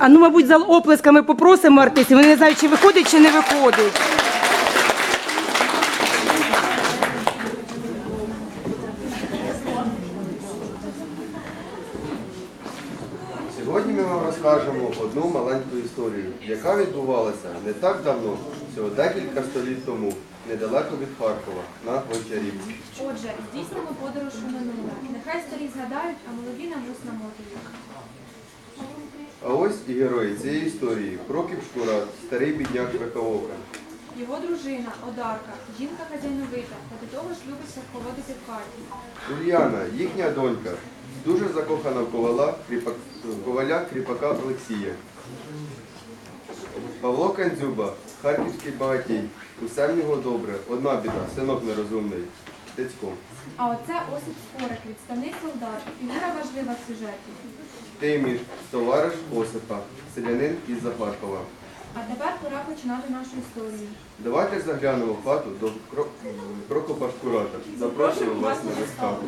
А ну, мабуть, за оплесками попросимо артистів. Вони не знають, чи виходить, чи не виходить. Сьогодні ми вам розкажемо одну маленьку історію, яка відбувалася не так давно, всього декілька століть тому, недалеко від Харкова, на Гончарівці. Отже, здійснимо подорож у минуле. Нехай старі згадають, а молоді нам ус намотують. А ось і герої цієї історії Прокіп Шкура, старий бідняк Швекаока. Його дружина, Одарка, жінка хазяйновита, та до того ж любиться поводити в хаті. Ульяна, їхня донька, дуже закохана в ковала, кріпак, коваля кріпака Олексія. Павло Кандзюба, харківський багатій, усе в нього добре, одна біда, синок нерозумний, Тицько. А оце Осип Скорик, відставний солдат, фігура важлива в сюжеті. Тиміш, товариш Осипа, селянин із Захаркова. А тепер пора починати нашу історію. Давайте заглянемо в хату до Кро- Прокопа Шкурата. Запрошуємо вас на виставу.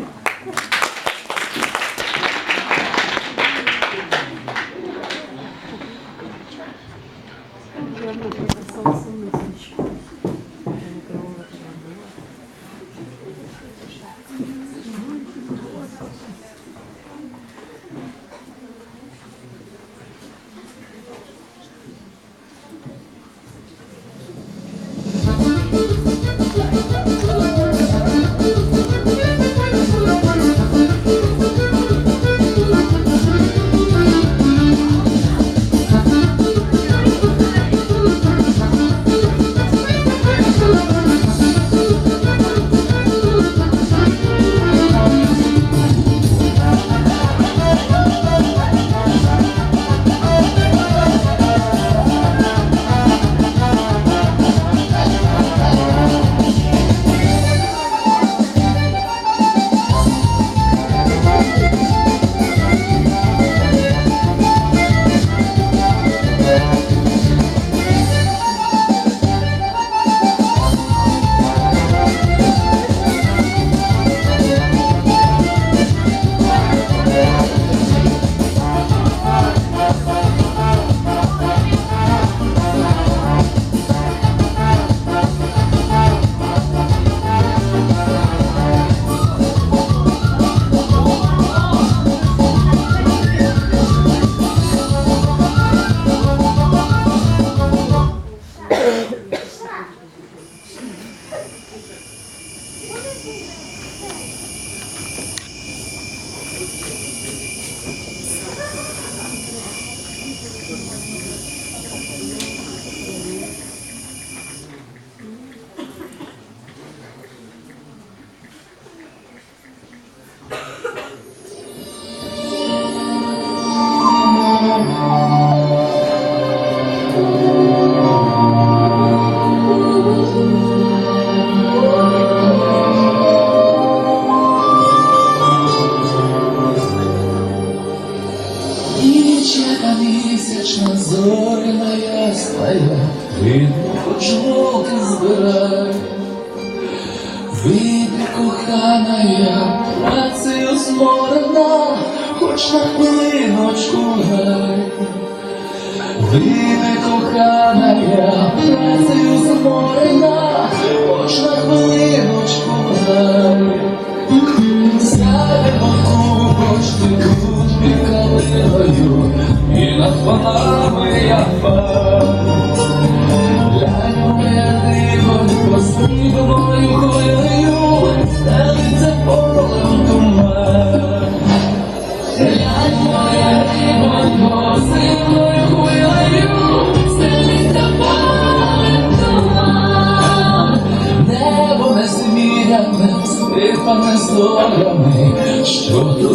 Зорями, що то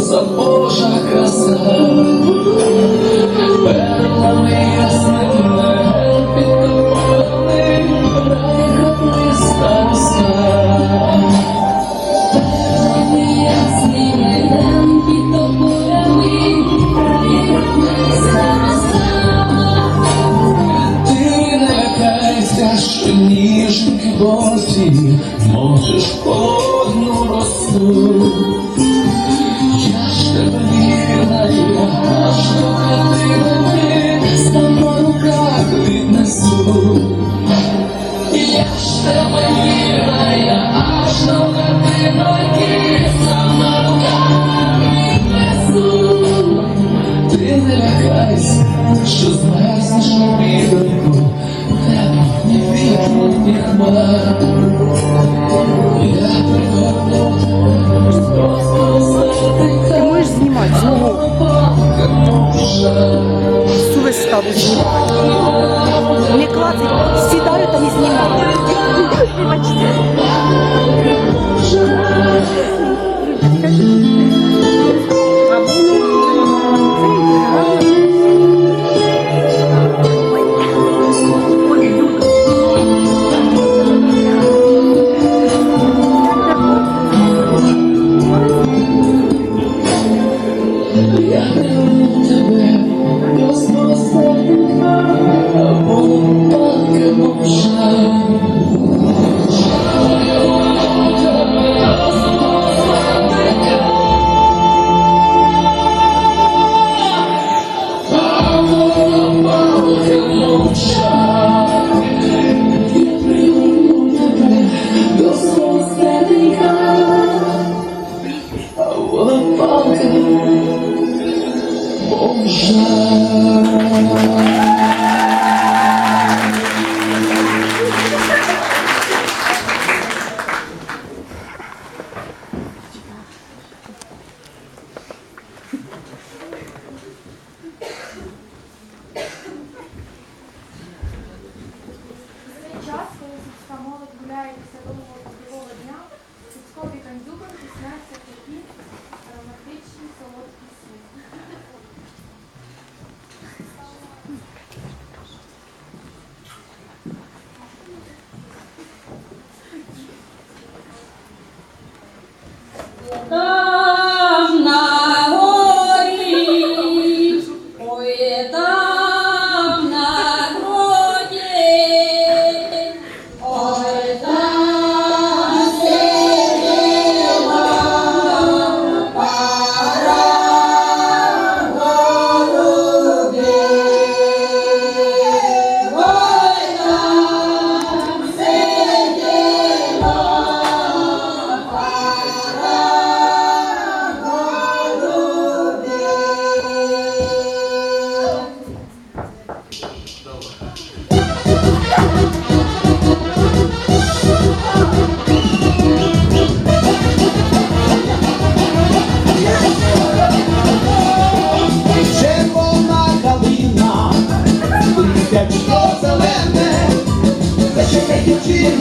сподівайся, що змерзнеш на вітерку, небо не вітру, ні хмар. Я пригорну Ти можеш знімати свого всю виставу знімати. Не клацать, сідаю та не знімаю.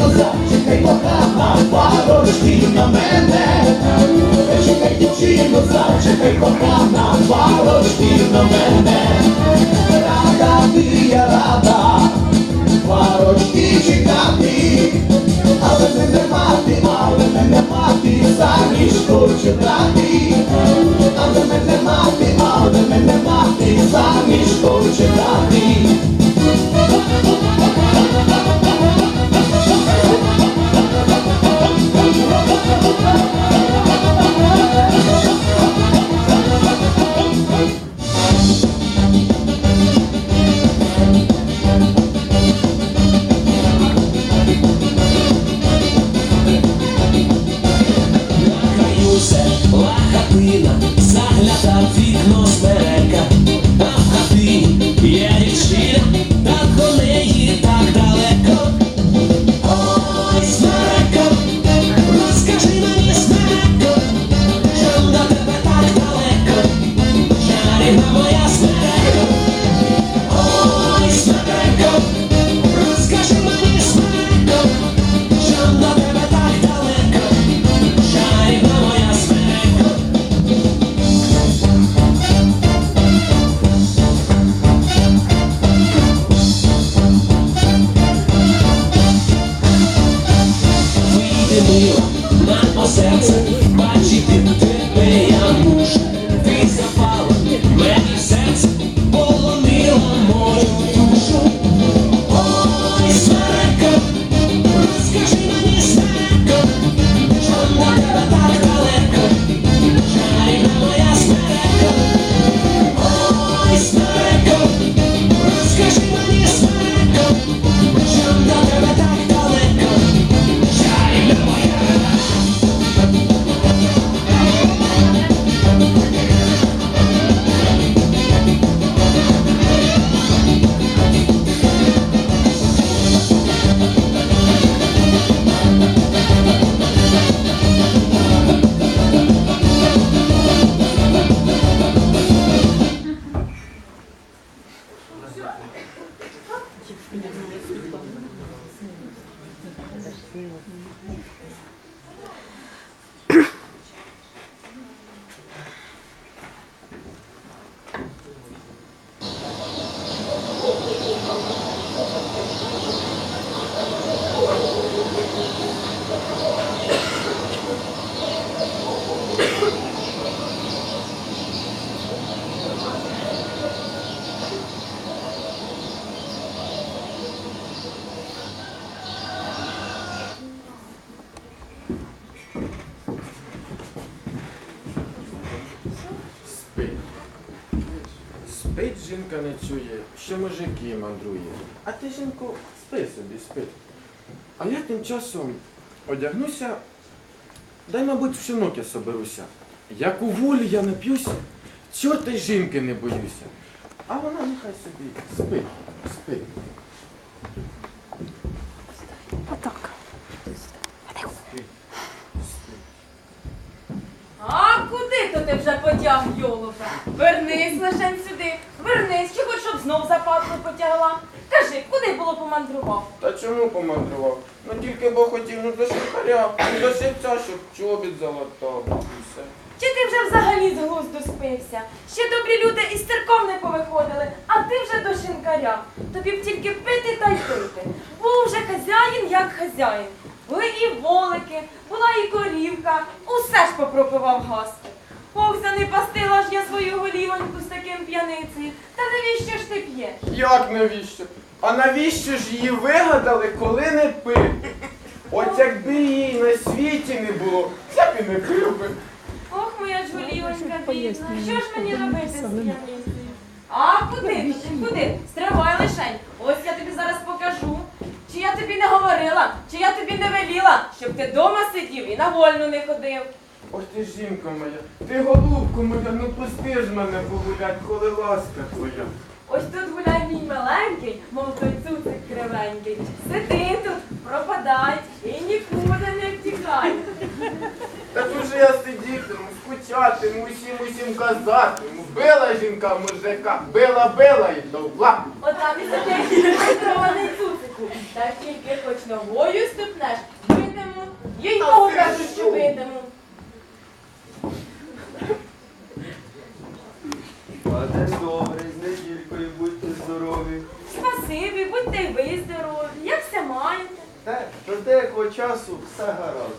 Дівчино, зачекай кохана, парочки на мене, зачекай дівчино, зачекай кохана, парочки на мене, рада ти я рада, парочки чекати, але мене мати, але мене мати, заміж хочу дати, але мене мати, але мене мати, заміж хоче дати. Жінка не чує, що мужики мандрує. А ти, жінко, спи собі, спи. А я тим часом одягнуся, дай, мабуть, в шинок я соберуся. Як у волі я нап'юся, чого ти жінки не боюся. А вона нехай собі спить, спить. Отак. А куди то ти вже потяг, йолопе? Вернись лишень сюди. Щоб знов западло потягла. Кажи, куди було помандрував? Та чому помандрував? Ну тільки бо хотів, ну до шикаря, ну до шипця, щоб чобіт залатав. І все. Чи ти вже взагалі з глузду спився? Ще добрі люди із церков не повиходили, а ти вже до шинкаря. Тобі б тільки пити та й пити. Був вже хазяїн, як хазяїн. Були і волики, була і корівка, усе ж попропивав гаски. Ох, занепастила ж я свою голівоньку з таким п'яницею. Та навіщо ж ти п'єш? Як навіщо? А навіщо ж її вигадали, коли не пити? От якби її на світі не було, я б і не пив би. Ох, моя джолівонька бідна, що ж мені робити з п'яницею? А куди ти? Куди? Стривай лишень. Ось я тобі зараз покажу. Чи я тобі не говорила, чи я тобі не веліла, щоб ти дома сидів і на вольну не ходив. Ох ти жінка моя, ти голубко моя, ну пусти ж мене погулять, коли ласка твоя. Ось тут гуляй мій маленький, мов той цуцик кривенький. Сиди тут, пропадай і нікуди не втікай. Та тут же я сидітиму, скучатиму, усім усім казатиму. Била жінка мужика, била, била і довла. Отам і сидить реєстрований цуцику. Та тільки хоч ногою ступнеш, битиму, їй того кажу, що битиму. А день добрий, з недількою будьте здорові. Спасибі, будьте й ви здорові, як все маєте. Те, до деякого часу все гаразд.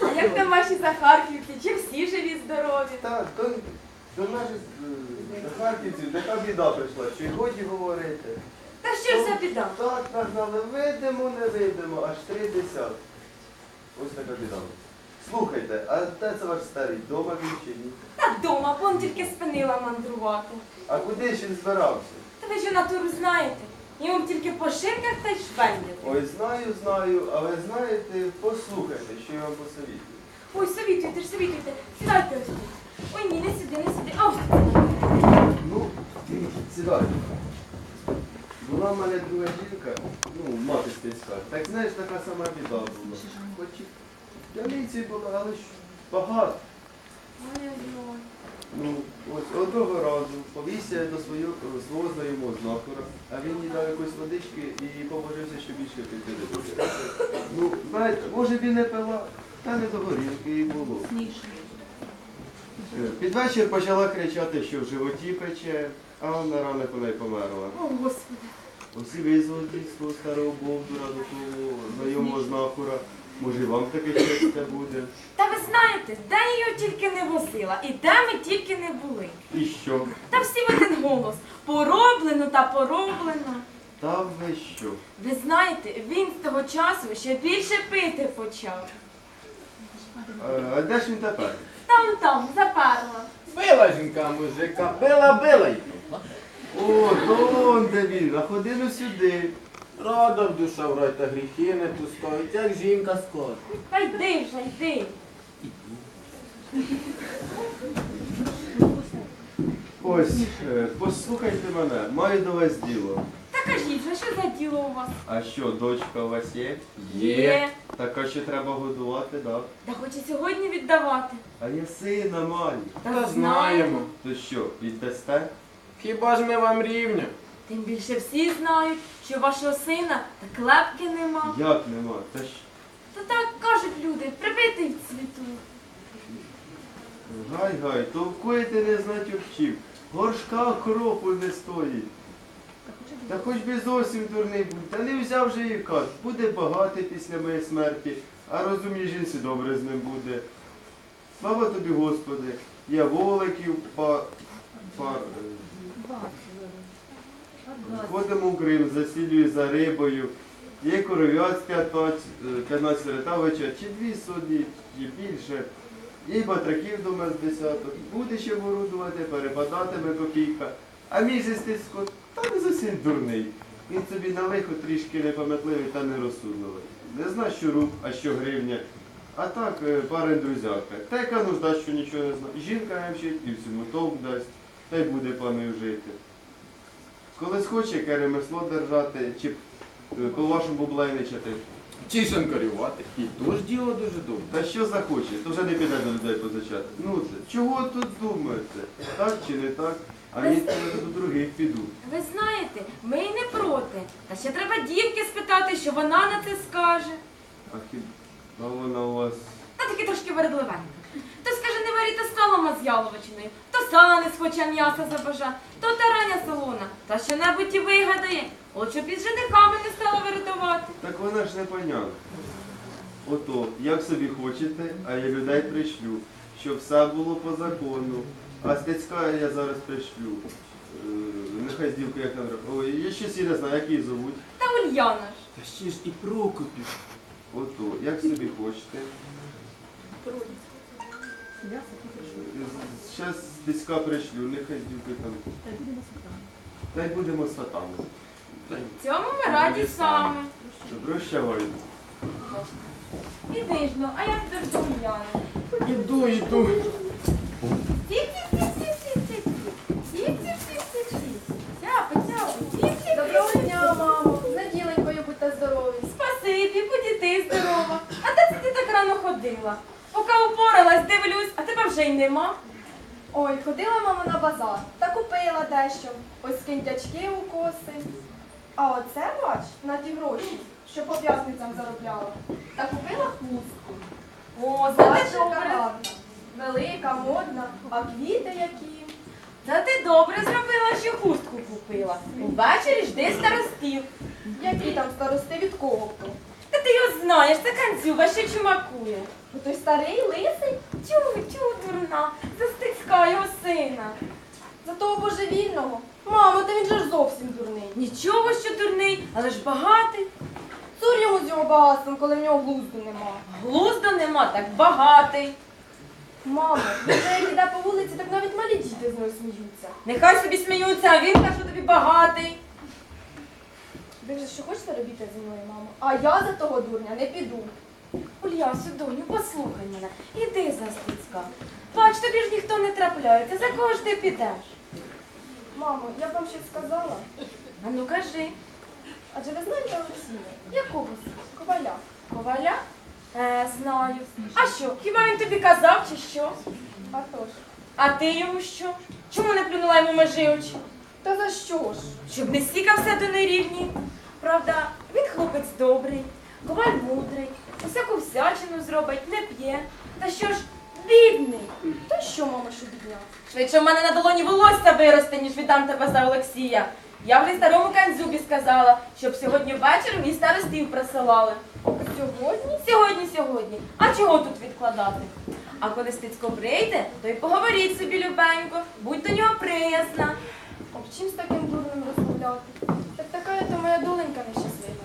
А як там ваші Захарківці? Чи всі живі здорові? Так, до, до наших е, до харківців така біда прийшла, що й годі говорити. Та що ж за біда? Так нагнали, видимо, не видимо, аж три десятки. Ось така біда. Слухайте, а де це ваш старий? Дома він чи ні? Та дома, вон тільки спинила мандрувати. А куди ж він збирався? Та ви ж натуру знаєте. Йому тільки по та й шпендяти. Ой, знаю, знаю, але знаєте, послухайте, що я вам посовітую. Ой, совітуйте ж, совітуйте. Сідайте ось тут. Ой, ні, не сюди, не сюди. А ось тут. Ну, сідайте. Була в мене друга жінка, ну, мати стецька. Так знаєш, така сама біда була. Хоч і п'яниці була, але ж багато. Ну, ось одного разу повівся до свого, свого знайомого знахора, а він їй дав якоїсь водички і побожився, що більше піти не буде. Ну, знаєте, може б і не пила, та не до горілки і було. Е, Під вечір почала кричати, що в животі пече, а на ранок вона й померла. О, Господи. Усі визвали свого старого бовдура до того знайомого знахора. Може, і вам таке щастя буде. Та ви знаєте, де я його тільки не возила, і де ми тільки не були. І що? Та всі в один голос. Пороблено та пороблено. Та ви що? Ви знаєте, він з того часу ще більше пити почав. Е, А де ж він тепер? Там там, заперла. Била жінка мужика, била, била й. О, то он де він, а ходили сюди. Рада в душа в рай та гріхи не пускають, як жінка скаже. Та йди вже, йди. Ось, е, послухайте мене, маю до вас діло. Та кажіть же, що за діло у вас? А що, дочка у вас є? Є. Так а ще треба годувати, так? Та хоч і сьогодні віддавати. А я сина маю. Та знаємо. То що, віддасте? Хіба ж ми вам рівня? Тим більше всі знають, що вашого сина та клепки нема. Як нема? Та ж Та так кажуть люди, прибитий в цвіту. гай гай, товкуєте не знать обчів. Горшка кропу не стоїть. Та хоч би зовсім дурний будь, та не взяв же і кат. Буде багатий після моєї смерті, а розумній жінці добре з ним буде. Слава тобі, Господи, є воликів, па, па, е, Ходимо в Крим, засілюю за рибою. Є коров'ят з 15 е, 15 ретавича, чи дві сотні, чи більше. Й батраків дома з десяток. Буде ще ворудувати, перепадатиме копійка. А мій же стицько, та не зовсім дурний. Він собі на лихо трішки непам'ятливий та нерозсудливий. Не зна, що руб, а що гривня. А так, е, парень друзяка. Та яка нужда, що нічого не знає. Жінка навчить і всьому толк дасть, та й буде паною жити. Коли схоче яке ремесло держати, чи е, по-вашому бублайничати, Чи шинкарювати? І то ж діло дуже добре. та що захоче, то вже не піде до людей позичати. Ну це, чого тут думаєте? Так чи не так? А ні, то до других піду. Ви знаєте, ми й не проти. Та ще треба дівки спитати, що вона на це скаже. А хіба вона у вас. Та таки трошки вередливенька. Салома з яловичиною, то не схоче м'яса забажа, то тараня солона, та що-небудь і вигадає. От щоб із женихами не стала вирятувати. Так вона ж не поняла. Ото, як собі хочете, а я людей пришлю, щоб все було по закону. А стецька я зараз пришлю. Е, Нехай здівку як нам Ой, я щось і не знаю, як її зовуть. Та Ульяна ж. Та ще ж і Прокопів. Ото, як собі хочете. Зараз стецька пришлю, нехай здівки там. Та й будемо сватами. Цьому ми раді саме. Прощавай. Іди ж ну, а я тепер до Ульяни. Іду, іду. Доброго дня, мамо. З неділенькою будьте здорові. Спасибі, будь ти здорова. А де це ти так рано ходила? Поки упоралась, дивлюсь, тебе вже й нема. Ой, ходила мама на базар та купила дещо. Ось кинтячки у коси. А оце бач на ті гроші, що по п'ятницям заробляла. Та купила хустку. О, добре. гарна. Велика, модна, а квіти які. Та ти добре зробила, що хустку купила. Увечері жди старостів. Які там старости від кого хто? Та ти його знаєш, це канцюба, що чумакує. Ну той старий лисий, Тю, тю, дурна, застицька його сина. за того божевільного. Мамо, та він же ж зовсім дурний. Нічого, що дурний, але ж багатий. Цур йому з його багатством, коли в нього глузду нема. Глузду нема, так багатий. Мамо, він вже як іде по вулиці, так навіть малі діти з нього сміються. Нехай собі сміються, а він каже, що тобі багатий. Ви вже що хочете робити зі мною, мамо? А я за того дурня не піду. Улясю, доню, послухай мене. Іди за стицька. Бач, тобі ж ніхто не трапляється, за кого ж ти підеш? Мамо, я б вам щось сказала. А ну кажи, Адже ви знаєте Олексія? якого Коваля. коваля? Е, знаю. А що, хіба він тобі казав чи що? А то ж. А ти йому що? Чому не плюнула йому межи очі? Та за що ж? Щоб не стікався до нерівні. Правда, він хлопець добрий, коваль мудрий, усяку всячину зробить, не п'є. Та що ж, бідний. Та що, мама, що бідня? Швидше в мене на долоні волосся виросте, ніж віддам тебе за Олексія. Я вже старому канзюбі сказала, щоб сьогодні ввечері мені старостів присилали. Сьогодні? Сьогодні, сьогодні. А чого тут відкладати? А коли стицько прийде, то й поговоріть собі любенько, будь до нього приязна. Об чим з таким дурним розмовляти? Так така то моя доленька нещаслива.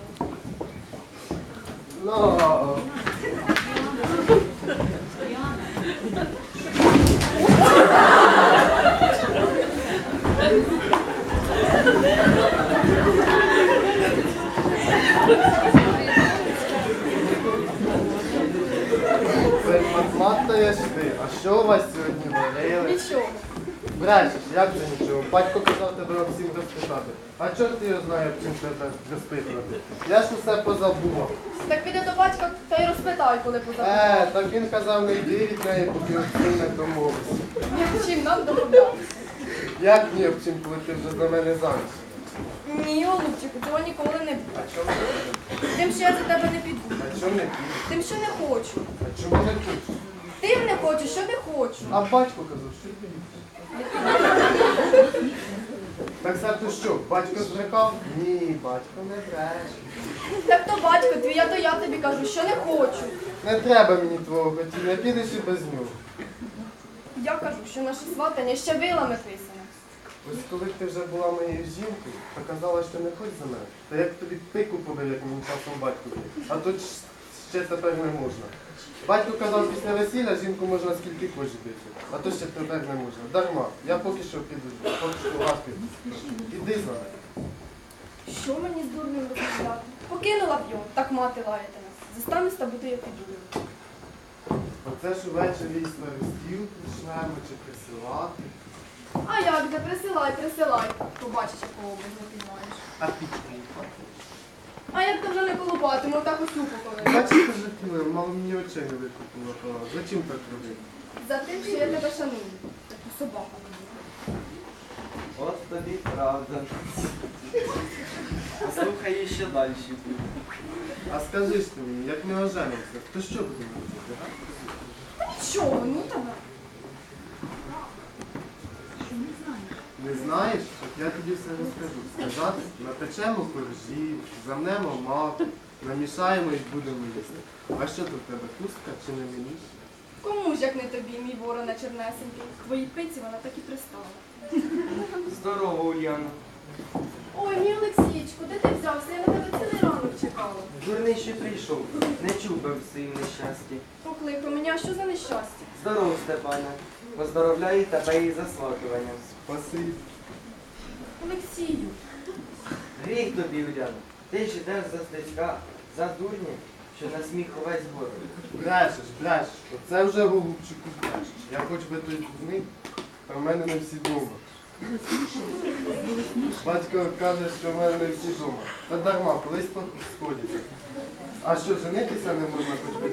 Це матматаєш ти. А що у вас сьогодні варили? Нічого. Брешеш, як це нічого? Батько казав тебе всім розпитати. А чорт ти його знає, чим тебе розпитувати? Я ж усе позабував. Так піде до батька та й розпитай, коли Е, так він казав, не йди від неї, поки всім не домовився. Чим нам домовляти? Як ні, об чим, коли ти вже за мене заміж? Ні, голубчику, цього ніколи не буде. А чому Тим, що я за тебе не піду. А чому не підеш? Тим, що не хочу. А чому не хочеш? Тим не хочу, що не хочу. А батько казав, що ти Так ти що, батько зрекав? Ні, батько не бреше. Так то батько твій, а то я тобі кажу, що не хочу. Не треба мені твого хотіння, підеш і без нього. Я кажу, що наше сватання ще вилами писане. Ось коли ти вже була моєю жінкою, то казала, що не хочеш за мене. Та як тобі пику побив, як мені часом батько бив. А тут ж ще тепер не можна. Батько казав, після весілля жінку можна скільки хочеш бити. А то ще тепер не можна. Дарма. Я поки що піду. Поки що ласки. Іди за мене. Що мені з дурним розмовляти? Покинула б його, так мати лаєте нас. Застанусь та буду я піду. Оце ж увечері і старостів почнемо чи присилати. А як же, присилай, присилай. Побачиш, якого образ не. А пічку. А як то вже не колупатиму, так усю поколину. Бачиш, ти вже мало мені очей не викупила. то Зачем так робити? За тим, що я тебе шаную. Таку собаку. От тобі правда. А слухай ще далі. А скажи ж ти мені, як ми оженимося, то що будемо робити? га? Чого? Ну тебе. Не знаєш? От я тобі все розкажу. Сказати, напечемо коржі, замнемо мак, намішаємо і будемо їсти. А що тут в тебе, хустка чи не мені? Кому ж як не тобі, мій ворона чернесенький? Твоїй пиці вона так і пристала. Здорово, Ульяна. Ой, мій Олексійчику, де ти взявся? Я на тебе цілий ранок чекала. Дурний ще прийшов. Не чув би в своїм нещасті. Покликав мене, а що за нещастя? Здоров, Степане. Поздоровляю тебе із засватуванням. Спасибі. Олексію, Гріх тобі, Уляна. Ти ж йдеш за стецька, за дурня, що на сміх увесь город. Брешеш, брешеш. Оце вже голубчику брешеш. Я хоч би той зник, та в мене не всі дома. Батько каже, що в мене не всі дома. Та дарма, колись сходяться. А що, женитися не можна хоч би?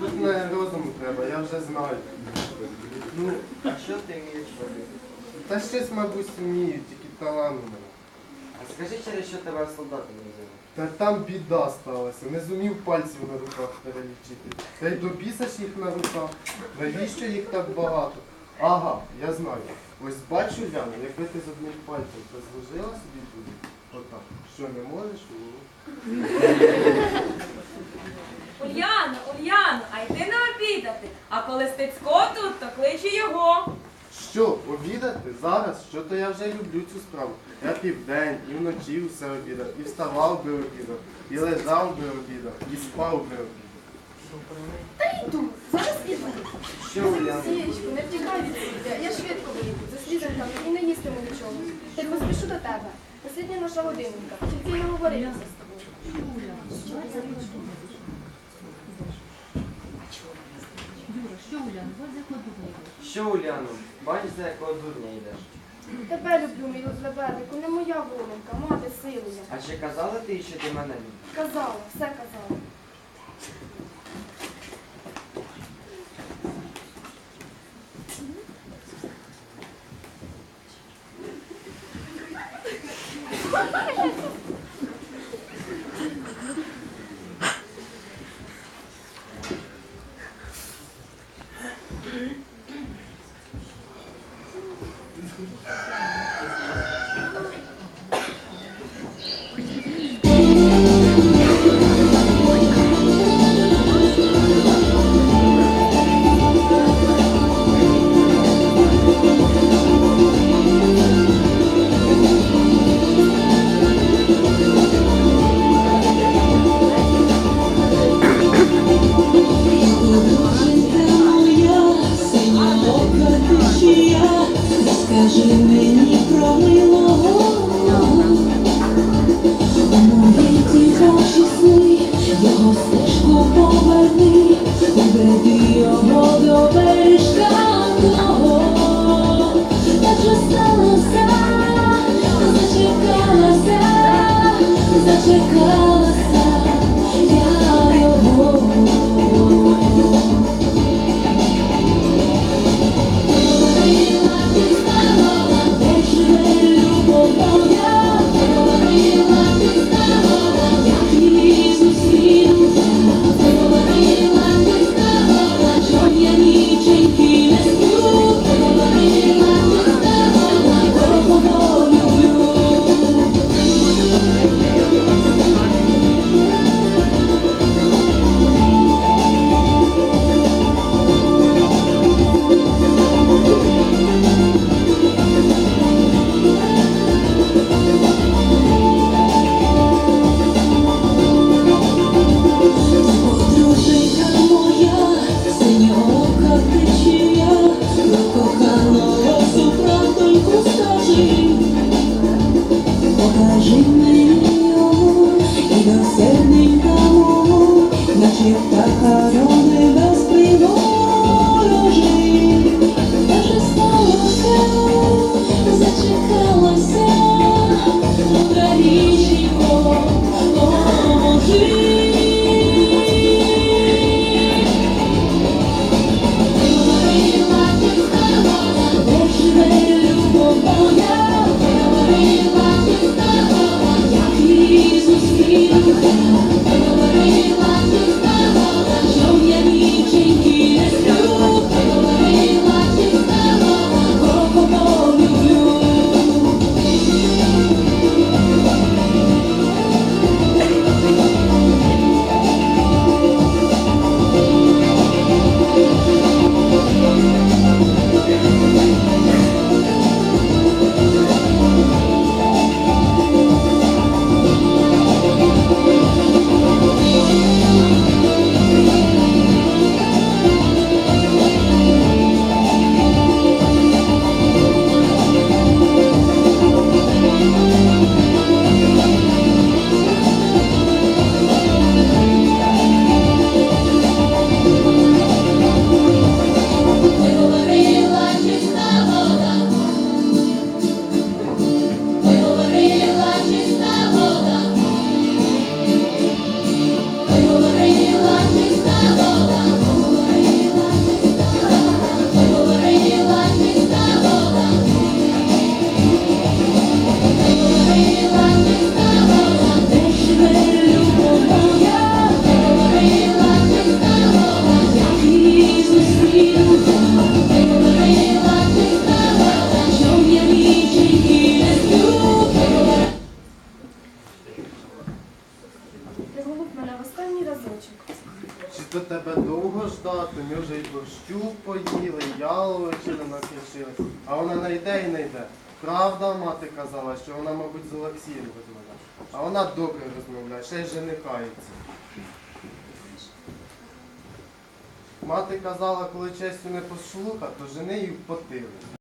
Тут не розуму треба, я вже знаю. Ну, А що ти вмієш робити? та щось, мабуть, вмію, тільки таланту немає. А скажи через що тебе солдатом не взяли? Та там біда сталася, не зумів пальців на руках перелічити. Та й допісиш їх на руках. Навіщо їх так багато? Ага, я знаю. Ось бачу, Ляна, якби ти з одним пальцем це зложила собі туди, отак, що не можеш. Ульяно, Ульяно, а йди не обідати. А коли Стецько тут, то кличе його. Що, обідати? Зараз? Що то я вже люблю цю справу. Я південь, і вночі все обідав, і вставав би обідав, і лежав би обідав, і спав би обідав. Та йду, зараз іду. Що, Уляна? Олексійчику, не втікай від себе. Я швидко вийду, за слідом і не їстиму нічого. Та й поспішу до тебе. Послідня наша годинка. Тільки й не говорилися з тобою. Що, Уляна? Бачиш, за якого дурня йдеш? Тебе люблю, мій лебедику, не моя воленька, мати силує. А чи казала ти, що ти мене любиш? Казала, все казала. Мати казала, коли честю не послуха, то жени її в потилицю.